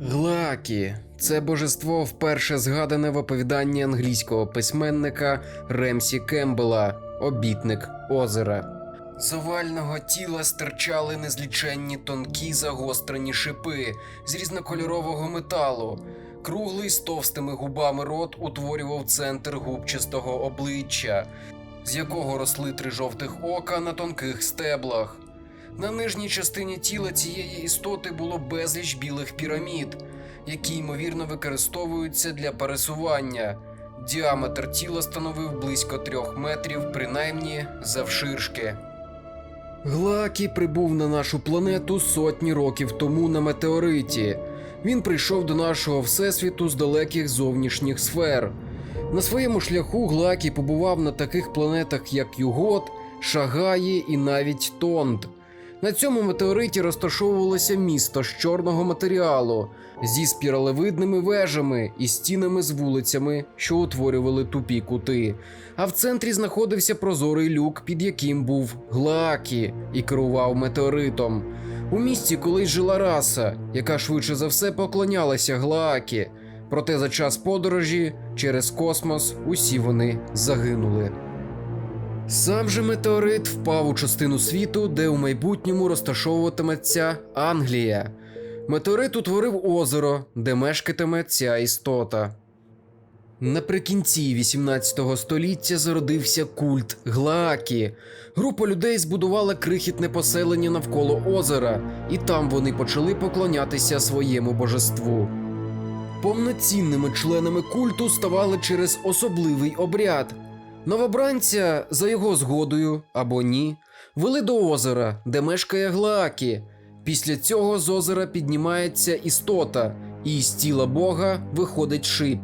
Глакі це божество вперше згадане в оповіданні англійського письменника Ремсі Кембела Обітник озера. З овального тіла стирчали незліченні тонкі загострені шипи з різнокольорового металу. Круглий з товстими губами рот утворював центр губчастого обличчя, з якого росли три жовтих ока на тонких стеблах. На нижній частині тіла цієї істоти було безліч білих пірамід, які ймовірно використовуються для пересування. Діаметр тіла становив близько трьох метрів, принаймні завширшки. Глакі прибув на нашу планету сотні років тому на метеориті. Він прийшов до нашого всесвіту з далеких зовнішніх сфер. На своєму шляху Глакі побував на таких планетах, як Югот, Шагаї і навіть Тонд. На цьому метеориті розташовувалося місто з чорного матеріалу зі спіралевидними вежами і стінами з вулицями, що утворювали тупі кути. А в центрі знаходився прозорий люк, під яким був Глаакі і керував метеоритом. У місті колись жила раса, яка швидше за все поклонялася Глаакі. Проте за час подорожі через космос усі вони загинули. Сам же метеорит впав у частину світу, де у майбутньому розташовуватиметься Англія. Метеорит утворив озеро, де мешкатиме ця істота. Наприкінці 18 століття зародився культ Глаакі. Група людей збудувала крихітне поселення навколо озера, і там вони почали поклонятися своєму божеству. Повноцінними членами культу ставали через особливий обряд. Новобранця за його згодою або ні, вели до озера, де мешкає Глаакі. Після цього з озера піднімається істота, і з тіла Бога виходить шип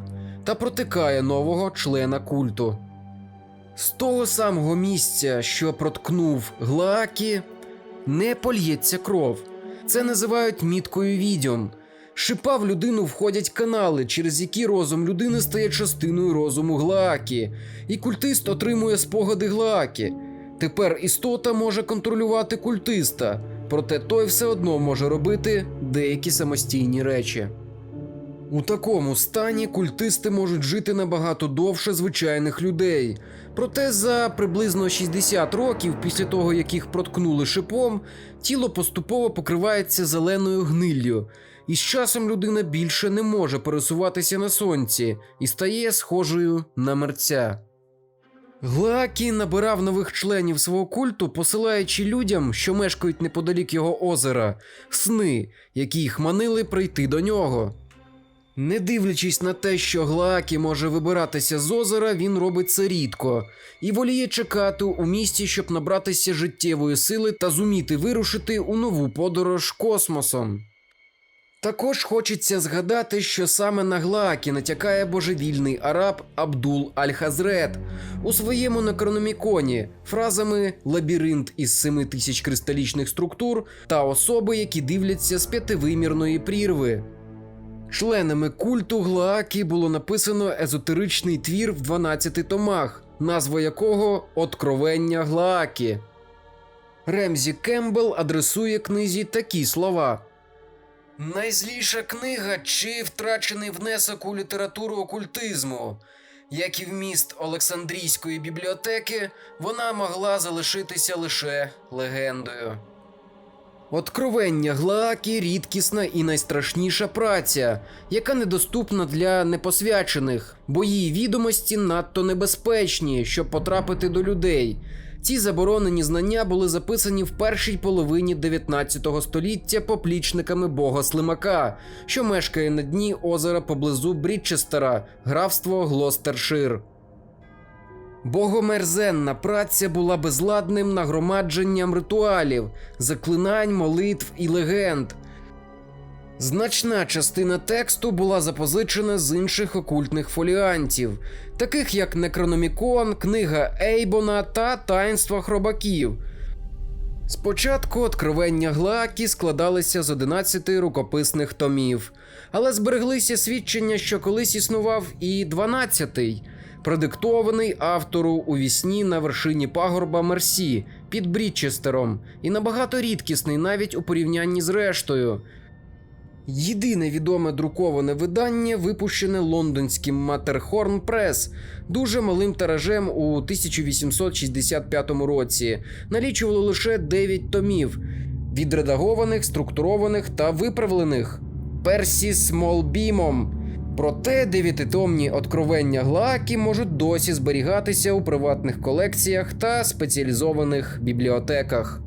та протикає нового члена культу. З того самого місця, що проткнув Глаакі, не польється кров. Це називають міткою відьом. Шипа в людину входять канали, через які розум людини стає частиною розуму Глаакі, і культист отримує спогади Глаакі. Тепер істота може контролювати культиста, проте той все одно може робити деякі самостійні речі. У такому стані культисти можуть жити набагато довше звичайних людей. Проте за приблизно 60 років після того, як їх проткнули шипом, тіло поступово покривається зеленою гниллю, і з часом людина більше не може пересуватися на сонці і стає схожою на мерця. Глаакі набирав нових членів свого культу, посилаючи людям, що мешкають неподалік його озера, сни, які їх манили прийти до нього. Не дивлячись на те, що Глаакі може вибиратися з озера, він робить це рідко і воліє чекати у місті, щоб набратися життєвої сили та зуміти вирушити у нову подорож космосом. Також хочеться згадати, що саме на Глаакі натякає божевільний араб Абдул Аль-Хазрет у своєму некрономіконі фразами лабіринт із семи тисяч кристалічних структур та особи, які дивляться з п'ятивимірної прірви. Членами культу Глаакі було написано езотеричний твір в 12 томах, назва якого Откровення Глаакі. Ремзі Кембл адресує книзі такі слова. Найзліша книга чи втрачений внесок у літературу окультизму. Як і вміст Олександрійської бібліотеки, вона могла залишитися лише легендою. Откровення Глаакі рідкісна і найстрашніша праця, яка недоступна для непосвячених, бо її відомості надто небезпечні, щоб потрапити до людей. Ці заборонені знання були записані в першій половині 19 століття поплічниками бога Слимака, що мешкає на дні озера поблизу Брідчестера, графство Глостершир. Богомерзенна праця була безладним нагромадженням ритуалів, заклинань, молитв і легенд. Значна частина тексту була запозичена з інших окультних фоліантів, таких як Некрономікон, книга Ейбона та Таїнства хробаків. Спочатку откровення Глаакі складалися з 11 рукописних томів, але збереглися свідчення, що колись існував і 12-й, продиктований автору у вісні на вершині пагорба Мерсі під Брідчестером, і набагато рідкісний навіть у порівнянні з рештою. Єдине відоме друковане видання випущене лондонським Матерхорн Прес дуже малим тиражем у 1865 році. Налічувало лише 9 томів, відредагованих, структурованих та виправлених. Персі Смолбімом. Проте дев'ятитомні откровення Глаакі можуть досі зберігатися у приватних колекціях та спеціалізованих бібліотеках.